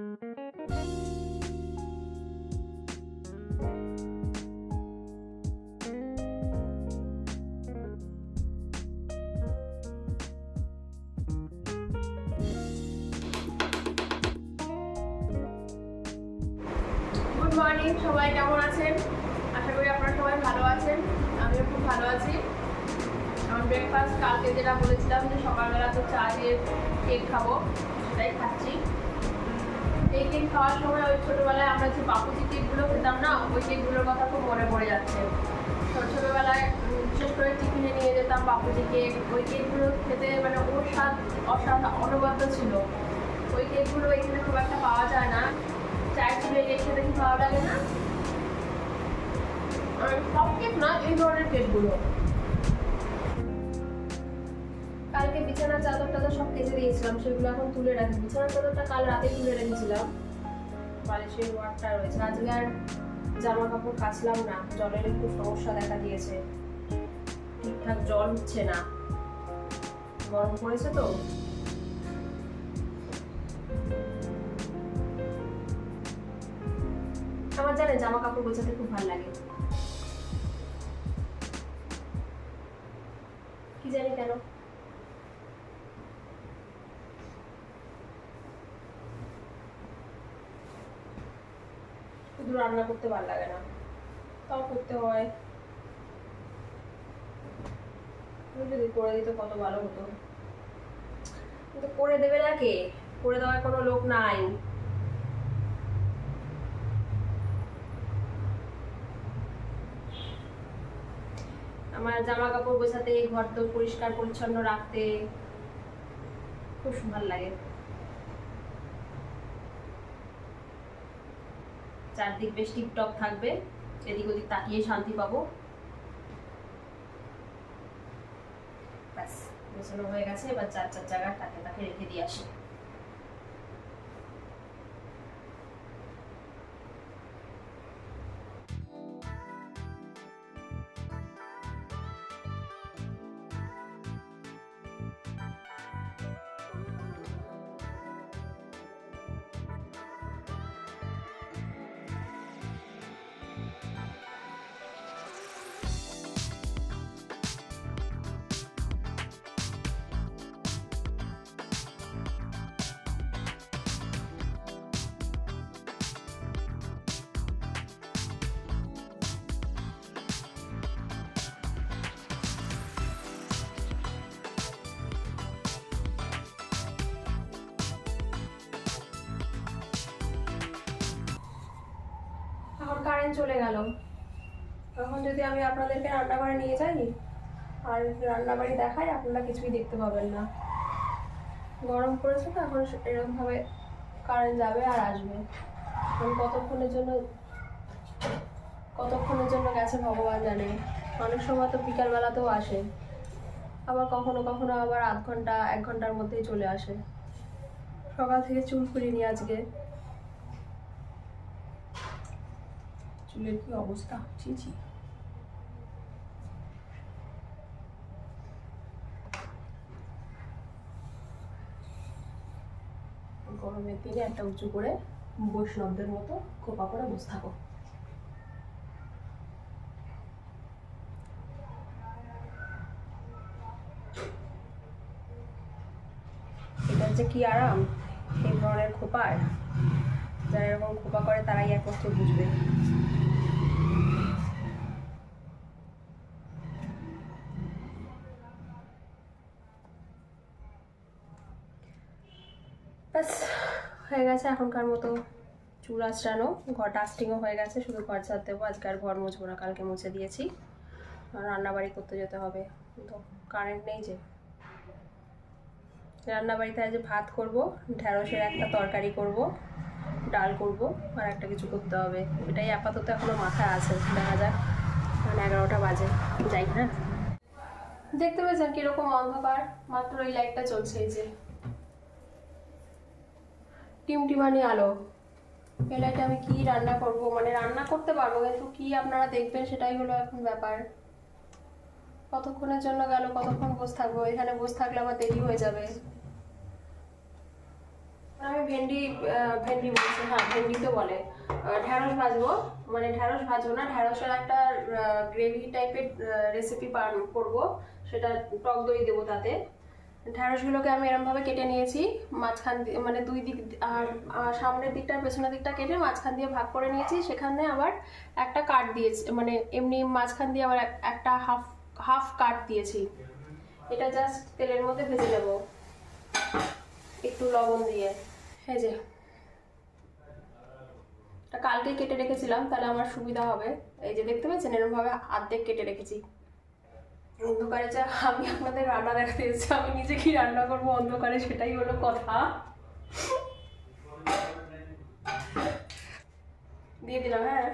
Good morning সবাই কেমন আছেন? আশা করি আপনারা সবাই ভালো আছেন। আমিও খুব ভালো আছি। আমার ব্রেকফাস্ট কালকে যেটা বলেছিলাম যে সকালবেলা তো চা দিয়ে কেক খাব, সেটাই খাচ্ছি। এই কেক খাওয়ার সময় ওই ছোটোবেলায় আমরা যে বাপুজি কেকগুলো খেতাম না, ওই কেকগুলোর কথা খুব মনে পড়ে যাচ্ছে। তো ছোটোবেলায় বিশেষ করে টিফিনে নিয়ে যেতাম বাপুজি কেক, ওই কেকগুলো খেতে মানে ওর স্বাদ অসাধ অনবদ্য ছিল। ওই কেকগুলো এখানে খুব একটা পাওয়া যায় না। চায়ের চুলে কেক খেতে কি ভালো লাগে না? সব কেক না এই ধরনের কেকগুলো। কালকে বিছানার চাদরটা তো সব কেচে দিয়েছিলাম, সেগুলো এখন তুলে রাখি। বিছানার চাদরটা কাল রাতে তুলে রেখেছিলাম। বালিশের ওয়ার্কটা রয়েছে। আজকে আর জামা কাপড় কাচলাম না। জলের একটু সমস্যা দেখা দিয়েছে। ঠিকঠাক জল হচ্ছে না। গরম পড়েছে তো। আমার জানে জামা কাপড় গোছাতে খুব ভালো লাগে। কি জানি কেন। শুধু রান্না করতে ভালো লাগে না। তাও করতে হয়। যদি করে দিতে কত ভালো হতো। কিন্তু করে দেবে না কে? করে দেওয়ার কোনো লোক নাই। আমার জামা কাপড় গোছাতে ঘর তো পরিষ্কার পরিচ্ছন্ন রাখতে খুব ভালো লাগে। চারদিক বেশ টিপটপ থাকবে। এদিক ওদিক তাকিয়ে শান্তি পাবো। ব্যাস, গোছানো হয়ে গেছে, এবার চার চার জায়গায় তাকে তাকে রেখে দিয়ে আসি। কারেন্ট চলে গেল। এখন যদি আমি আপনাদেরকে রান্নাঘরে নিয়ে যাই, আর রান্নাবাড়ি দেখাই, আপনারা কিছুই দেখতে পাবেন না। গরম পড়েছে তো, এখন এরকমভাবে কারেন্ট যাবে আর আসবে। এখন কতক্ষণের জন্য কতক্ষণের জন্য গেছে ভগবান জানে। অনেক সময় তো বিকালবেলাতেও আসে। আবার কখনো কখনো আবার আধ ঘণ্টা, এক ঘণ্টার মধ্যেই চলে আসে। সকাল থেকে চুল খুলিনি আজকে। চুলের কি অবস্থা? ছি ছি। গরমের দিনে একটা উঁচু করে বৈষ্ণবদের মতো খোপা করে বসে থাকো। এটা যে কি আরাম? এই ধরনের খোপার যারা এরকম খোপা করে তারাই একমাত্র বুঝবে ব্যাস হয়ে গেছে, এখনকার মতো চুল আঁচড়ানো। ঘর ডাস্টিংও হয়ে গেছে, শুধু ঘর ছাড় দেবো, আজকে আর ঘর মুছবো না, কালকে মুছে দিয়েছি। রান্নাবাড়ি করতে যেতে হবে। তো কারেন্ট নেই যে। রান্নাবাড়িতে আজ ভাত করব, ঢ্যাঁড়সের একটা তরকারি করব, ডাল করব, আর একটা কিছু করতে হবে। এটাই আপাতত এখনও মাথায় আছে, দেখা যাক। কারণ এগারোটা বাজে, যাই হ্যাঁ। দেখতে পেয়েছেন কীরকম অন্ধকার? মাত্র এই লাইটটা চলছে এই যে। টিমটিমানি আলো। এই আমি কি রান্না করব? মানে রান্না করতে পারব, কিন্তু কি আপনারা দেখবেন সেটাই হলো এখন ব্যাপার। কতক্ষণের জন্য গেল, কতক্ষণ বসে থাকব? এখানে বসে থাকলে আবার দেরি হয়ে যাবে। আমি ভেন্ডি ভেন্ডি বলছি হ্যাঁ ভেন্ডি তো বলে ঢ্যাঁড়স ভাজবো। মানে ঢ্যাঁড়স ভাজবো না ঢ্যাঁড়সের একটা গ্রেভি টাইপের রেসিপি করব। সেটা টক দই দেবো তাতে। ঢ্যাঁড়সগুলোকে আমি এরমভাবে কেটে নিয়েছি। মাঝখান দিয়ে মানে দুই দিক আর সামনের দিকটা পেছনের দিকটা কেটে মাঝখান দিয়ে ভাগ করে নিয়েছি। সেখানে আবার একটা কাট দিয়েছি মানে এমনি মাঝখান দিয়ে আবার একটা হাফ হাফ কাট দিয়েছি। এটা জাস্ট তেলের মধ্যে ভেজে নেব। একটু লবণ দিয়ে। এটা কালকে কেটে রেখেছিলাম, তাহলে আমার সুবিধা হবে। এই যে দেখতে পাচ্ছেন, এরমভাবে আর্ধেক কেটে রেখেছি। অন্ধকারে যা আমি আপনাদের রান্না দেখাতে এসেছি, আমি নিজে কি রান্না করব অন্ধকারে সেটাই হলো কথা। দিয়ে দিলাম হ্যাঁ।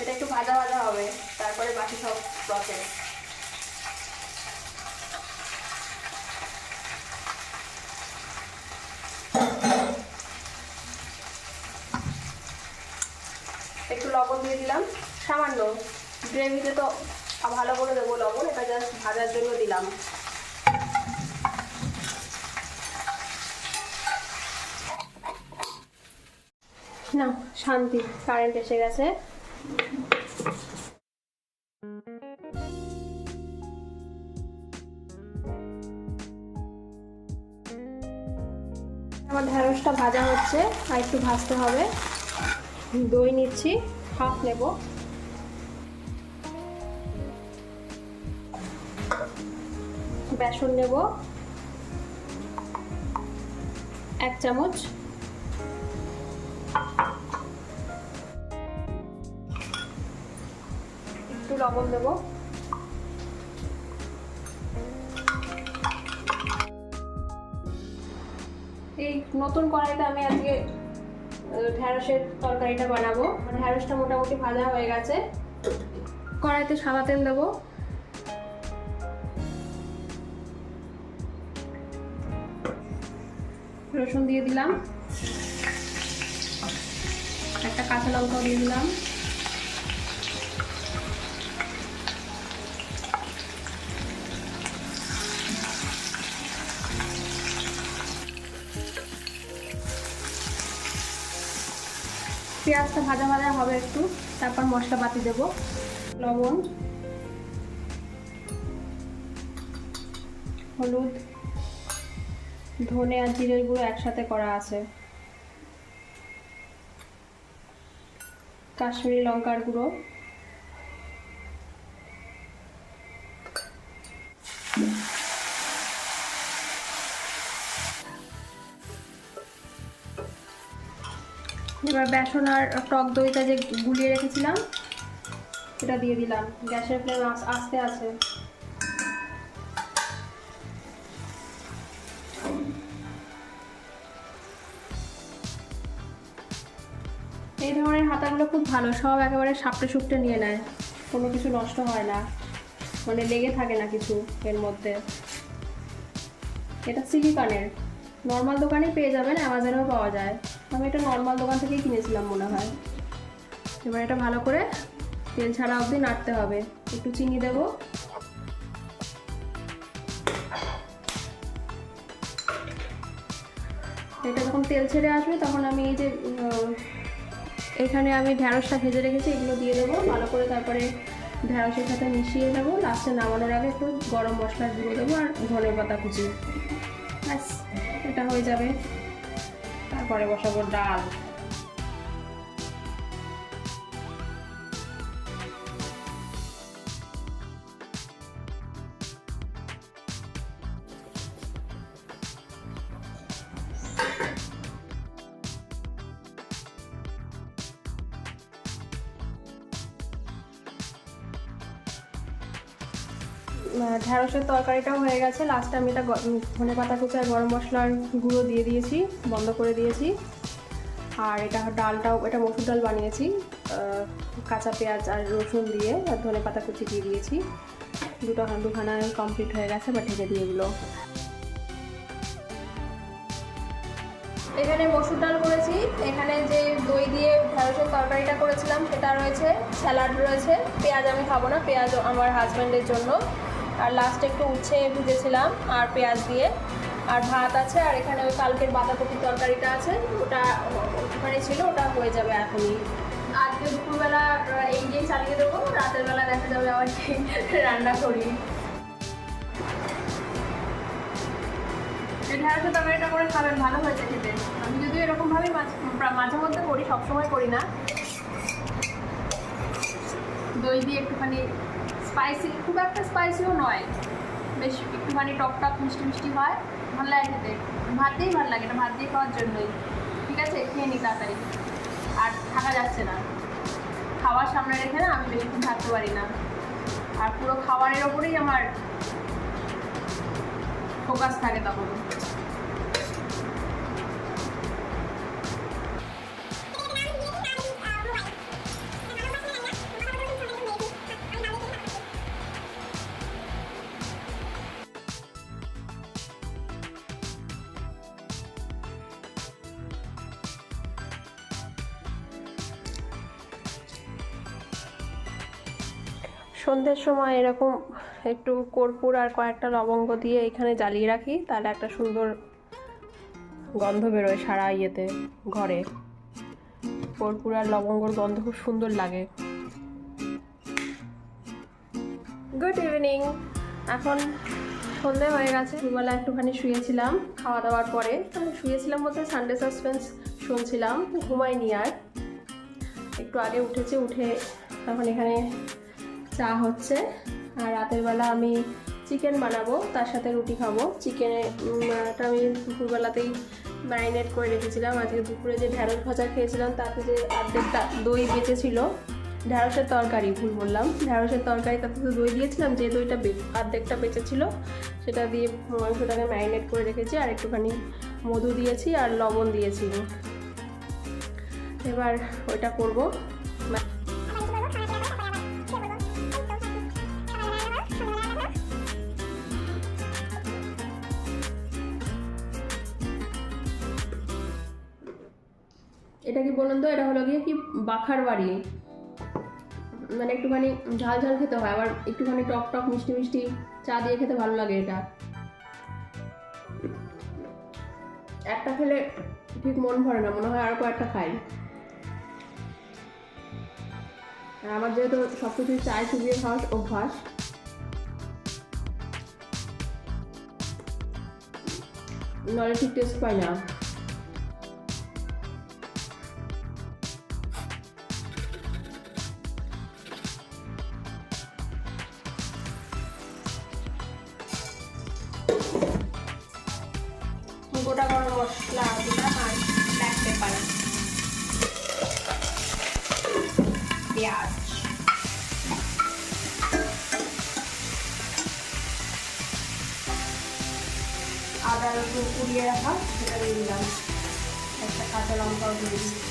এটা একটু ভাজা ভাজা হবে, তারপরে বাকি সব প্রসেস একটু লবণ দিয়ে দিলাম সামান্য গ্রেভিতে তো ভালো করে দেবো লবণ, এটা জাস্ট ভাজার জন্য দিলাম। না শান্তি কারেন্ট এসে গেছে। আমার ঢেঁড়সটা ভাজা হচ্ছে, আর একটু ভাজতে হবে। দই নিচ্ছি হাফ নেব। বেসন নেব। এক চামচ। একটু লবণ দেব। এই নতুন কড়াইতে আমি আজকে আহ, ঢ্যাঁড়সের তরকারিটা বানাবো। মানে ঢ্যাঁড়সটা মোটামুটি ভাজা হয়ে গেছে। কড়াইতে সাদা তেল দেবো। রসুন দিয়ে দিলাম। একটা কাঁচা লঙ্কাও দিয়ে দিলাম। পেঁয়াজটা ভাজা ভাজা হবে একটু, তারপর মশলা পাতি দেব, লবণ, হলুদ ধনে আর জিরের গুঁড়ো একসাথে করা আছে। কাশ্মীরি লঙ্কার গুঁড়ো। এবার বেসন আর টক দইটা যে গুলিয়ে রেখেছিলাম, সেটা দিয়ে দিলাম। গ্যাসের ফ্লেম আস্তে আছে। এই ধরনের হাতাগুলো খুব ভালো, সব একেবারে সাপটে সুপটে নিয়ে নেয়। কোনো কিছু নষ্ট হয় না। মানে লেগে থাকে না কিছু এর মধ্যে। এটা সিলিকনের নর্মাল দোকানে পেয়ে যাবেন অ্যামাজনেও পাওয়া যায়। আমি এটা নর্মাল দোকান থেকেই কিনেছিলাম মনে হয়। এবার এটা ভালো করে তেল ছাড়া অবধি নাড়তে হবে। একটু চিনি দেব। এটা যখন তেল ছেড়ে আসবে, তখন আমি এই যে এখানে আমি ঢেঁড়সটা ভেজে রেখেছি, এগুলো দিয়ে দেবো। ভালো করে তারপরে ঢেঁড়সের সাথে মিশিয়ে দেবো লাস্টে নামানোর আগে একটু গরম মশলা দিয়ে দেবো আর ধনে পাতা কুচি। ব্যাস, এটা হয়ে যাবে। তারপরে বসাবো ডাল। ঢ্যাঁড়সের তরকারিটাও হয়ে গেছে। লাস্টে আমি এটা ধনে পাতা কুচি আর গরম মশলার গুঁড়ো দিয়ে দিয়েছি, বন্ধ করে দিয়েছি। আর এটা ডালটাও, এটা মসুর ডাল বানিয়েছি কাঁচা পেঁয়াজ আর রসুন দিয়ে আর ধনে পাতা কুচি দিয়ে দিয়েছি। দুটো দুখানা কমপ্লিট হয়ে গেছে বা ঢেকে দিয়ে এগুলো এখানে মসুর ডাল করেছি। এখানে যে দই দিয়ে ঢ্যাঁড়সের তরকারিটা করেছিলাম, সেটা রয়েছে, স্যালাড রয়েছে। পেঁয়াজ আমি খাব না পেঁয়াজ আমার হাজব্যান্ডের জন্য। আর লাস্টে একটু উচ্ছে ভেজেছিলাম আর পেঁয়াজ দিয়ে। আর ভাত আছে, আর এখানে ওই কালকের বাঁধাকপির তরকারিটা আছে, ওটা ওখানে ছিল, ওটা হয়ে যাবে এখনই। আজকে দুপুরবেলা এই দিয়েই চালিয়ে দেবো, রাতের বেলা দেখা যাবে আবার রান্না করি। এই তরকারিটা করে খাবেন, ভালো হয়েছে খেতে। আমি যদিও এরকমভাবেই মাঝে মধ্যে করি, সবসময় করি না। দই দিয়ে একটুখানি স্পাইসি খুব একটা স্পাইসিও নয়। বেশ একটুখানি টক টক মিষ্টি মিষ্টি হয়। ভালো লাগে খেতে। ভাত দিয়েই ভালো লাগে না, ভাত দিয়ে খাওয়ার জন্যই। ঠিক আছে? খেয়ে নি তাড়াতাড়ি। আর থাকা যাচ্ছে না। খাওয়ার সামনে রেখে না আমি বেশিক্ষণ থাকতে পারি না। আর পুরো খাবারের ওপরেই আমার ফোকাস থাকে তখন। সন্ধ্যের সময় এরকম একটু কর্পূর আর কয়েকটা লবঙ্গ দিয়ে এখানে জ্বালিয়ে রাখি, তাহলে একটা সুন্দর গন্ধ বেরোয় সারা ইয়েতে, ঘরে। কর্পূর আর লবঙ্গর গন্ধ খুব সুন্দর লাগে। গুড ইভিনিং এখন সন্ধে হয়ে গেছে, দুবেলা একটুখানি শুয়েছিলাম, খাওয়া দাওয়ার পরে। শুয়েছিলাম বলতে সানডে সাসপেন্স শুনছিলাম, ঘুমাইনি আর। একটু আগে উঠেছি, উঠে এখন এখানে চা হচ্ছে, আর রাতের বেলা আমি চিকেন বানাবো, তার সাথে রুটি খাব। চিকেনটা আমি দুপুরবেলাতেই ম্যারিনেট করে রেখেছিলাম। আজকে দুপুরে যে ঢ্যাঁড়স ভাজা খেয়েছিলাম, তাতে যে অর্ধেকটা দই বেঁচেছিল ঢ্যাঁড়সের তরকারি ভুল বললাম। ঢ্যাঁড়সের তরকারি, তাতে তো দই দিয়েছিলাম, যে দইটা অর্ধেকটা বেঁচেছিল, সেটা দিয়ে মাংসটাকে ম্যারিনেট করে রেখেছি, আর একটুখানি মধু দিয়েছি, আর লবণ দিয়েছি। এবার ওইটা করব। বলুন তো, এটা হলো গিয়ে কি বাখার বাড়ি? মানে একটুখানি ঝাল ঝাল খেতে হয়, আবার একটুখানি টক টক মিষ্টি মিষ্টি চা দিয়ে খেতে ভালো লাগে এটা। একটা খেলে ঠিক মন ভরে না, মনে হয় আর কয়েকটা খাই। আর আমার যেহেতু সব কিছুই চায় চুবিয়ে খাওয়ার অভ্যাস। নলে ঠিক টেস্ট পাই না। মশলা দিলাম আর ব্ল্যাক পেপার পেঁয়াজ। আদা রসুন কুড়িয়ে রাখা, সেটা দিয়ে দিলাম। একটা কাঁচা লঙ্কাও দিয়ে দিই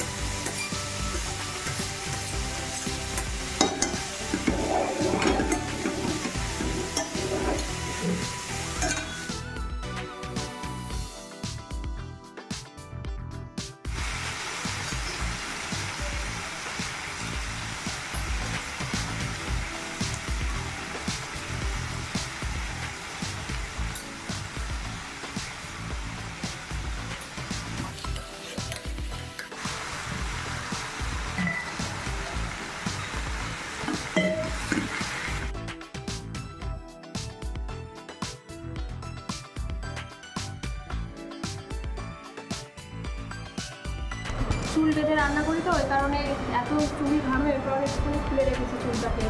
চুল বেঁধে রান্না করি তো, ওই কারণে এত চুলি ঘামে ওই কারণে একটুখানি খুলে রেখেছি চুলটাকে।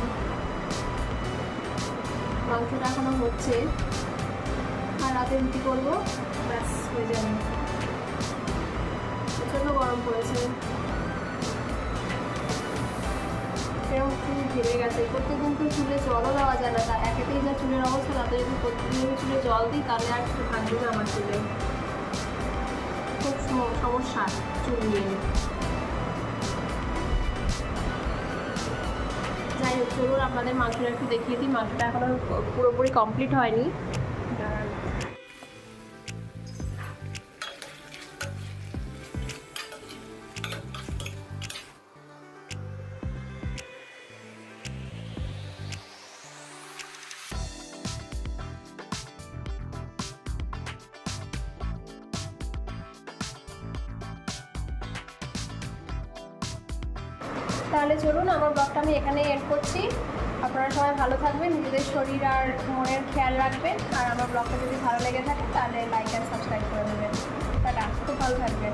মাংসটা এখনও হচ্ছে। আর রাতে রুটি করব, ব্যাস, হয়ে যাবে। প্রচণ্ড গরম পড়েছে। এরকম চুল ঘেমে গেছে। প্রত্যেকদিন তো চুলে জলও দেওয়া যায় না, তা একেতেই যা চুলের অবস্থা, তাতে যদি প্রত্যেকদিন চুলে জল দিই, তাহলে আর কিছু থাকবে না আমার চুলে। যাই হোক চলুন আপনাদের মাংসটা একটু দেখিয়ে দিই। মাংসটা এখনও পুরোপুরি কমপ্লিট হয়নি। তাহলে চলুন, আমার ব্লগটা আমি এখানেই এড করছি। আপনারা সবাই ভালো থাকবেন, নিজেদের শরীর আর মনের খেয়াল রাখবেন। আর আমার ব্লগটা যদি ভালো লেগে থাকে, তাহলে লাইক আর সাবস্ক্রাইব করে দেবেন। টাটা, খুব ভালো থাকবেন।